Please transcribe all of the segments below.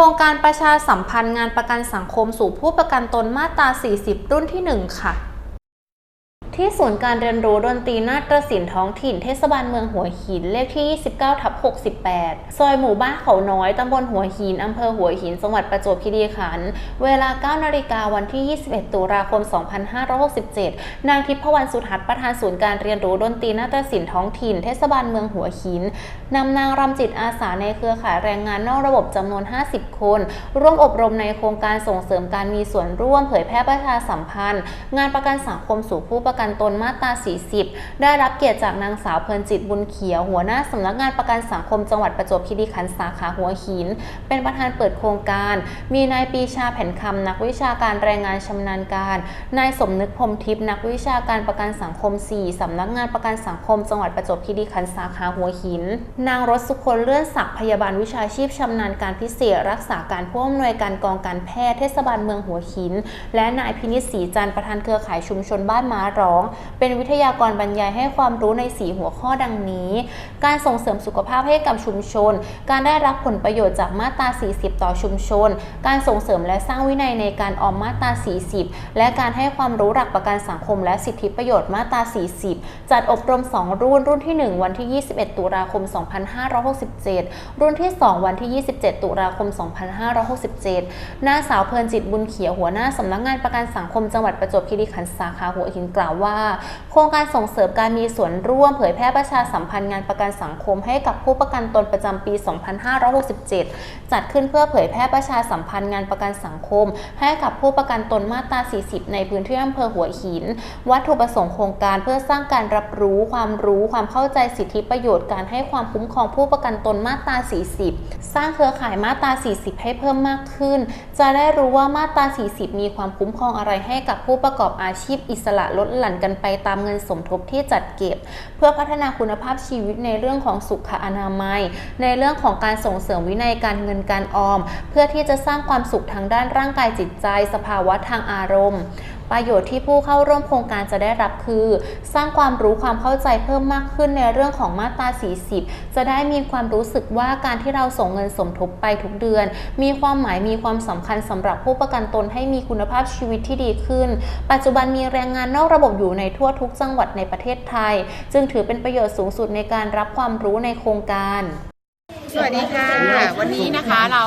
ครงการประชาสัมพันธ์งานประกันสังคมสู่ผู้ประกันตนมาตรา 40 รุ่นที่ 1 ค่ะ ที่ศูนย์การเรียนรู้ดนตรีนาฏศิลป์ท้องถิ่นเทศบาลเมืองหัวหินเลขที่ 29ทับ68 ซอยหมู่บ้านเขาน้อย ตำบลหัวหิน อำเภอหัวหิน จังหวัดประจวบคีรีขันธ์ เวลา 9 นาฬิกาวันที่ 21 ตุลาคม 2567 นางทิพวรรณสุทัศน์ประธานศูนย์การเรียนรู้ดนตรีนาฏศิลป์ท้องถิ่น เทศบาลเมืองหัวหินนำนางรำจิตอาสาในเครือข่ายแรงงานนอกระบบจำนวน 50 คน ร่วมอบรมในโครงการส่งเสริมการมีส่วนร่วมเผยแพร่ประชาสัมพันธ์ งานประกันสังคมสู่ผู้ประกันตนมาตรา 40 ได้รับเกียรติจากนางสาวเพลินจิตบุญเขียว หัวหน้าสำนักงานประกันสังคมจังหวัดประจวบคีรีขันธ์สาขาหัวหิน เป็นประธานเปิดโครงการ มีนายปีชาแผ่นคำนักวิชาการแรงงานชำนาญการ นายสมนึกพรมทิพย์นักวิชาการประกันสังคม 4สำนักงานประกันสังคม จังหวัดประจวบคีรีขันธ์สาขาหัวหิน นางรสสุคนเลื่อนศักดิ์พยาบาลวิชาชีพชำนาญการพิเศษ รักษาการผู้อำนวยการกองการแพทย์เทศบาลเมืองหัวหิน และนายพินิจศรีจันทร์ประธานเครือข่ายชุมชนบ้านม้าร้องเป็นวิทยากรบรรยายให้ความรู้ใน 4 หัวข้อดังนี้ การส่งเสริมสุขภาพให้กับชุมชน การได้รับผลประโยชน์จากมาตรา 40 ต่อชุมชน การส่งเสริมและสร้างวินัยในการออมมาตรา 40 และการให้ความรู้หลักประกันสังคมและสิทธิประโยชน์มาตรา 40 จัดอบรม 2 รุ่น รุ่นที่ 1 วันที่ 21 ตุลาคม 2567 รุ่นที่ 2 วันที่ 27 ตุลาคม 2567นางสาวเพลินจิตบุญเขียวหัวหน้าสำนักงานประกันสังคมจังหวัดประจวบคีรีขันธ์สาขาหัวหินกล่าวว่าว่า โครงการส่งเสริมการมีส่วนร่วมเผยแพร่ประชาสัมพันธ์งานประกันสังคมให้กับผู้ประกันตนประจำปี 2567 จัดขึ้นเพื่อเผยแพร่ประชาสัมพันธ์งานประกันสังคม ให้กับผู้ประกันตนมาตรา 40 ในพื้นที่อำเภอหัวหิน วัตถุประสงค์โครงการเพื่อสร้างการรับรู้ความรู้ความเข้าใจสิทธิประโยชน์การให้ความคุ้มครองผู้ประกันตนมาตรา 40 สร้างเครือข่ายมาตรา 40 ให้เพิ่มมากขึ้น จะได้รู้ว่ามาตรา 40 มีความคุ้มครองอะไรให้กับผู้ประกอบอาชีพอิสระลดหลั่นกันไปตามเงินสมทบที่จัดเก็บ เพื่อพัฒนาคุณภาพชีวิตในเรื่องของสุขอนามัย ในเรื่องของการส่งเสริมวินัยการเงินการออม เพื่อที่จะสร้างความสุขทางด้านร่างกายจิตใจ สภาวะทางอารมณ์ ประโยชน์ที่ผู้เข้าร่วมโครงการจะได้รับคือ สร้างความรู้ความเข้าใจเพิ่มมากขึ้นในเรื่องของมาตรา 40 จะได้มีความรู้สึกว่าการที่เราส่งเงินสมทบไปทุกเดือน มีความหมายมีความสำคัญสำหรับผู้ประกันตนให้มีคุณภาพชีวิตที่ดีขึ้น ปัจจุบันมีแรงงานนอกระบบอยู่ในทั่วทุกจังหวัดในประเทศไทย จึงถือเป็นประโยชน์สูงสุดในการรับความรู้ในโครงการ สวัสดีค่ะ วันนี้นะคะเรา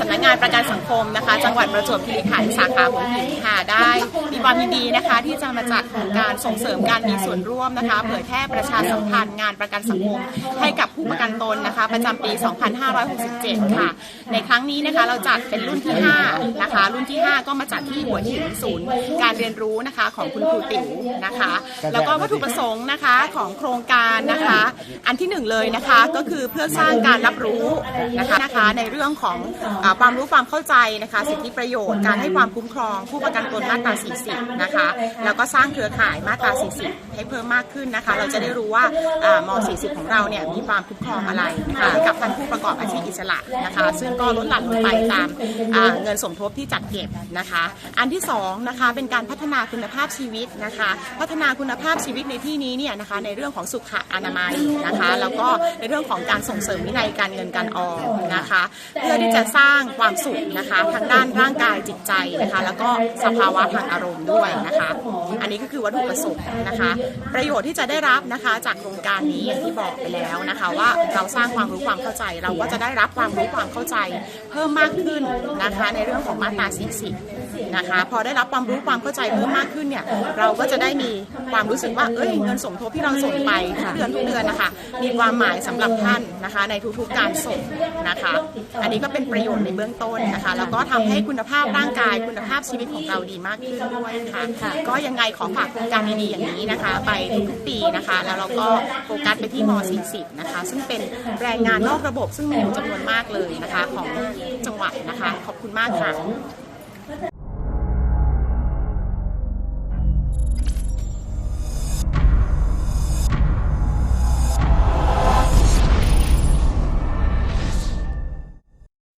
สำนักงานประกันสังคมนะคะ จังหวัดประจวบคีรีขันธ์สาขาหัวหินค่ะ ได้มีความยินดีนะคะ ที่จะมาจัดโครงการส่งเสริมการมีส่วนร่วมนะคะ เผยแพร่ประชาสัมพันธ์งานประกันสังคมให้กับผู้ประกันตนนะคะ ประจำปี 2567 ค่ะ ในครั้งนี้นะคะเราจัดเป็นรุ่นที่ 5 นะคะ รุ่นที่ 5 ก็มาจัดที่หัวหินศูนย์ การเรียนรู้นะคะของคุณครูติ๋วนะคะ แล้วก็วัตถุประสงค์นะคะของโครงการนะคะ อันที่หนึ่งเลยนะคะ ก็คือเพื่อสร้างการรับรู้นะคะนะคะในเรื่องของอาความรู้ความเข้าใจนะคะสิทธิประโยชน์การให้ความคุ้มครอง ผู้ประกันตนมาตรา 40 นะคะแล้วก็สร้างเครือข่ายมาตรา 40 ให้เพิ่มมากขึ้นนะคะ เราจะได้รู้ว่าอ่าม40 ของเราเนี่ยมีความคุ้มครองอะไรนะคะให้กับท่านผู้ประกอบอาชีพอิสระนะคะ ซึ่งก็ลดหลั่นลงไปตามอ่าเงินสมทบที่จัดเก็บนะคะ อันที่สองนะคะเป็นการพัฒนาคุณภาพชีวิตนะคะ พัฒนาคุณภาพชีวิตในที่นี้เนี่ยนะคะในเรื่องของสุขอนามัยนะคะ แล้วก็ในเรื่องของการส่งเสริมวินัยการเงินการออมนะคะ เพื่อที่จะสร้างความสุขนะคะทางด้านร่างกายจิตใจนะคะ แล้วก็สภาวะทางอารมณ์ด้วยนะคะ อันนี้ก็คือวัตถุประสงค์นะคะ ประโยชน์ที่จะได้รับนะคะจากโครงการนี้อย่างที่บอกไปแล้วนะคะ ว่าเราสร้างความรู้ความเข้าใจ เราก็จะได้รับความรู้ความเข้าใจ เพิ่มมากขึ้นนะคะในเรื่องของมาตรา40 นะคะ พอได้รับความรู้ความเข้าใจเพิ่มมากขึ้นเนี่ยเราก็จะได้มีความรู้สึกว่าเอ้ยเงินสมทบที่เราส่งไปทุกเดือนทุกเดือนนะคะ มีความหมายสำหรับท่านนะคะ ในทุกๆการส่งนะคะ อันนี้ก็เป็นประโยชน์ในเบื้องต้นนะคะ แล้วก็ทำให้คุณภาพร่างกายคุณภาพชีวิตของเราดีมากขึ้นด้วยค่ะก็ยังไงขอฝากโครงการดีๆอย่างนี้นะคะ ไปทุกๆปีนะคะ แล้วเราก็โฟกัสไปที่ม .40 นะคะ ซึ่งเป็นแรงงานนอกระบบซึ่งมีอยู่จำนวนมากเลยนะคะ ของจังหวัดนะคะ ขอบคุณมากค่ะ